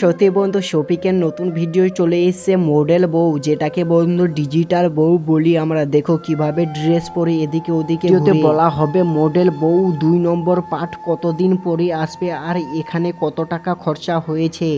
সত্যি বন্ধু শফিকের নতুন ভিডিও চলে এসছে মডেল বউ যেটাকে বন্ধু ডিজিটাল বউ বলি আমরা। দেখো কীভাবে ড্রেস পরে এদিকে ওদিকে বলা হবে মডেল বউ দুই নম্বর পাঠ কতদিন পরে আসবে আর এখানে কত টাকা খরচা হয়েছে?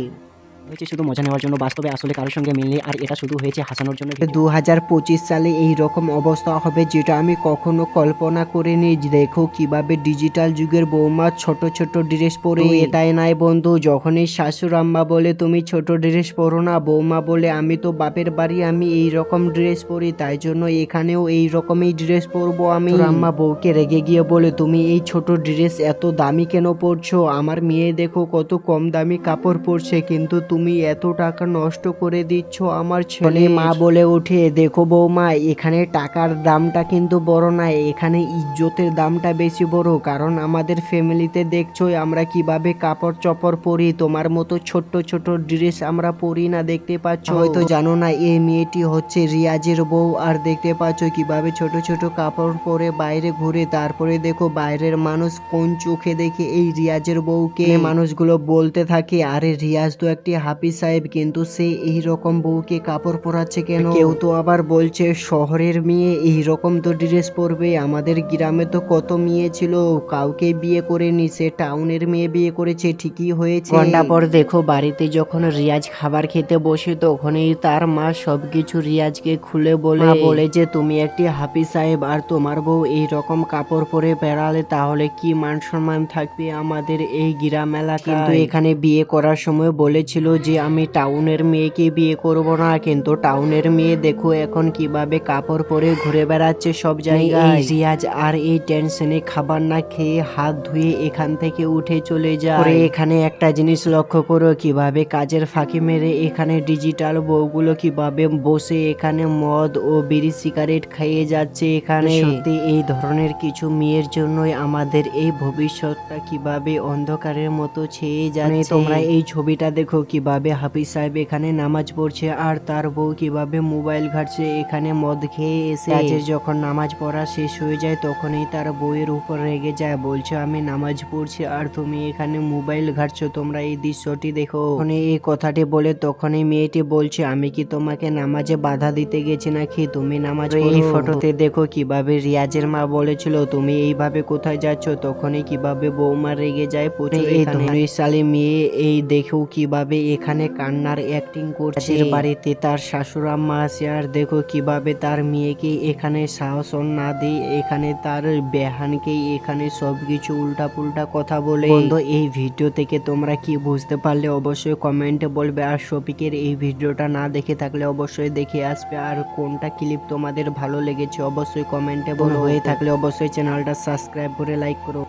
হয়েছে শুধু মজা নেওয়ার জন্য বাস্তবে আসলে কারোর সঙ্গে মিললে আর এটা শুধু হয়েছে হাসানোর জন্য দু হাজার পঁচিশ সালে এই রকম অবস্থা হবে যেটা আমি কখনো কল্পনা করিনি। দেখো কীভাবে ডিজিটাল যুগের বৌমা ছোট ছোট ড্রেস পরে এটাই নাই বন্ধু যখনই শাশুড় আম্মা বলে তুমি ছোট ড্রেস পরো না বৌমা বলে আমি তো বাপের বাড়ি আমি এই রকম ড্রেস পরি তাই জন্য এখানেও এই রকমই ড্রেস পরবো আমি। আম্মা বউকে রেগে গিয়ে বলে তুমি এই ছোট ড্রেস এত দামি কেন পরছো? আমার মেয়ে দেখো কত কম দামি কাপড় পরছে কিন্তু তুমি এত টাকা নষ্ট করে দিচ্ছ আমার ছেলে। মা বলে ওঠে দেখো বৌমা এখানে টাকার দামটা কিন্তু বড় না এখানে ইজ্জতের দামটা বেশি বড়। কারণ আমাদের ফ্যামিলিতে দেখছোই আমরা কীভাবে কাপড় চপড় পরি তোমার মতো ছোট্ট ছোট ড্রেস আমরা পরি না দেখতে পাচ্ছ? হয়তো জানো না এই মেয়েটি হচ্ছে রিয়াজের বউ আর দেখতে পাচ্ছ কীভাবে ছোট ছোট কাপড় পরে বাইরে ঘুরে তারপরে দেখো বাইরের মানুষ কোন চোখে দেখে এই রিয়াজের বউকে। মানুষগুলো বলতে থাকে আরে রিয়াজ তো একটি হাফিজ সাহেব কিন্তু সে এই রকম বউকে কাপড় পরাচ্ছে কেন? কেউ তো আবার বলছে শহরের মেয়ে এই রকম তো ড্রেস পরবে আমাদের গ্রামে তো কত মেয়ে ছিল কাউকে বিয়ে করেনি সে টাউনের মেয়ে বিয়ে করেছে ঠিকই হয়েছে। ঘণ্টা পর দেখো বাড়িতে যখন রিয়াজ খাবার খেতে বসে তখনই তার মা সবকিছু রিয়াজকে খুলে বলে বলে যে তুমি একটি হাফিজ সাহেব আর তোমার বউ এই রকম কাপড় পরে বেড়ালে তাহলে কি মান সম্মান থাকবে আমাদের এই গ্রাম এলাকা কিন্তু এখানে বিয়ে করার সময় বলেছিল যে আমি টাউনের মেয়েকে বিয়ে করব না কিন্তু টাউনের মেয়ে দেখো এখন কীভাবে কাপড় পরে ঘুরে বেড়াচ্ছে সব জায়গায়। রিয়াজ আর এই টেনশনে খাবার না খেয়ে হাত ধুয়ে এখান থেকে উঠে চলে যায়। এখানে একটা জিনিস লক্ষ্য করো কীভাবে কাজের ফাঁকি মেরে এখানে ডিজিটাল বউগুলো কীভাবে বসে এখানে মদ ও বিড়ি সিগারেট খাইয়ে যাচ্ছে এখানে। সত্যি এই ধরনের কিছু মেয়ের জন্যই আমাদের এই ভবিষ্যৎটা কীভাবে অন্ধকারের মতো ছেয়ে যাচ্ছে। তোমরা এই ছবিটা দেখো কীভাবে হাফিজ সাহেব এখানে নামাজ পড়ছে আর তার বউ কীভাবে মোবাইল ঘাটছে এখানে মদ খেয়ে এসে যখন নামাজ পড়া শেষ হয়ে যায় তখনই তার বউয়ের উপর রেগে যায় বলছে আমি নামাজ পড়ছি আর তুমি এখানে মোবাইল ঘাটছো তোমরা এই দৃশ্যটি দেখো। এই কথাটি বলে তখনই মেয়েটি বলছে আমি কি তোমাকে নামাজে বাধা দিতে গেছি নাকি? তুমি নামাজ এই ফটোতে দেখো কীভাবে রিয়াজের মা বলেছিল তুমি এইভাবে কোথায় যাচ্ছ? তখনই কীভাবে বৌমা রেগে যায় এই ধনুশালী মেয়ে এই দেখেও কীভাবে এখানে কান্নার অ্যাক্টিং করছে। বাড়িতে তার শাশুড় আম্মা আছে আর দেখো কীভাবে তার মেয়েকে এখানে সাহস না দিয়ে এখানে তার বেহানকেই এখানে সবকিছু উল্টা পুল্টা কথা বলে। বন্ধু এই ভিডিও থেকে তোমরা কি বুঝতে পারলে অবশ্যই কমেন্টে বলবে। আর শফিকের এই ভিডিওটা না দেখে থাকলে অবশ্যই দেখে আসবে। আর কোনটা ক্লিপ তোমাদের ভালো লেগেছে অবশ্যই কমেন্টে বল। হয়ে থাকলে অবশ্যই চ্যানেলটা সাবস্ক্রাইব করে লাইক করো।